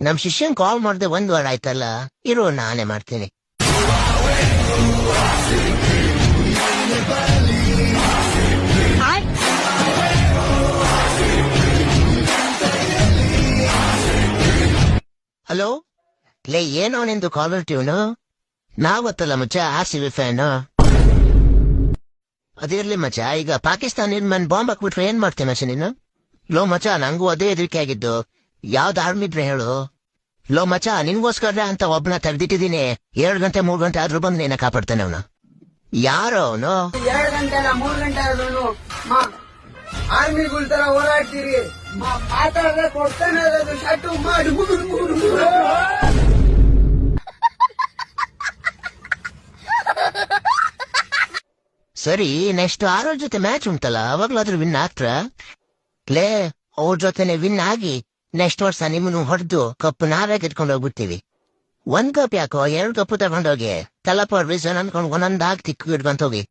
ನಮ್ ಶಿಷ್ಯನ್ ಕಾಲ್ ಮಾಡ್ದೆ ಒಂದ್ ವಾರ ಆಯ್ತಲ್ಲ ಇರೋ ನಾನೇ ಮಾಡ್ತೀನಿ. ಹಲೋ ಲೇ ಏನೋ ನಿಂದು ಕಾಲರ್ ಟ್ಯೂನು ನಾವತ್ತಲ್ಲ ಮಚ್ಚ ಆರ್ ಸಿ ವಿ ಫ್ಯಾನ್ ಅದಿರ್ಲಿ ಮಚ್ಚ ಈಗ ಪಾಕಿಸ್ತಾನ ಬಾಂಬ್ ಹಾಕ್ಬಿಟ್ರೆ ಏನ್ ಮಾಡ್ತೀನಿ ಮಚ್ಚ ನೀನು? ಲೋ ಮಚ್ಚ ನಂಗೂ ಅದೇ ಹೆದರಿಕೆ ಆಗಿದ್ದು. ಯಾವ್ದು ಆರ್ಮಿ ಇದ್ರೆ ಹೇಳು? ಲೋ ಮಚ ನಿನ್ಗೋಸ್ಕರ ಅಂತ ಒಬ್ನ ತೆಗ್ದಿಟ್ಟಿದೀನಿ ಎರಡ್ ಗಂಟೆ ಮೂರ್ ಗಂಟೆ ಆದ್ರೂ ಬಂದು ನೀನ ಕಾಪಾಡ್ತಾನೆ ಅವನು. ಯಾರು ಅವನು? ಎರಡ್ ಗಂಟೆ ಅಲ್ಲ ಮೂರ್ ಗಂಟೆ ಆದ್ರೂ ಆರ್ಮಿಗಳ ತರ ಹೋರಾಡ್ತೀರಿ. ಮಾ- ಮಾತಾಡ್ದೆ ಕೊಡ್ತಾನೆ ಇರೋದು ಶಟು ಮಾಡಿ. ಸರಿ ನೆಕ್ಸ್ಟ್ ಆರೋ ಜೊತೆ ಮ್ಯಾಚ್ ಉಂಟಲ್ಲ ಅವಾಗ್ಲಾದ್ರೂ ವಿನ್ ಆಗ್ತ್ರ? ಲೇ ಅವ್ರ ಜೊತೆನೆ ವಿನ್ ಆಗಿ ನೆಕ್ಸ್ಟ್ ವರ್ಷ ನಿಮ್ಮನ್ನು ಹೊಡೆದು ಕಪ್ ನಾವೇ ಕಿಟ್ಕೊಂಡು ಹೋಗ್ಬಿಡ್ತೀವಿ. ಒಂದ್ ಕಪ್ ಯಾಕೋ ಎರಡು ಕಪ್ ತಗೊಂಡೋಗಿ ತಲಪ ರೀಸನ್ ಅನ್ಕೊಂಡು ಒಂದೊಂದಾಗಿ ತಿಕ್ಕು ಇಟ್ಕೊಂತ ಹೋಗಿ.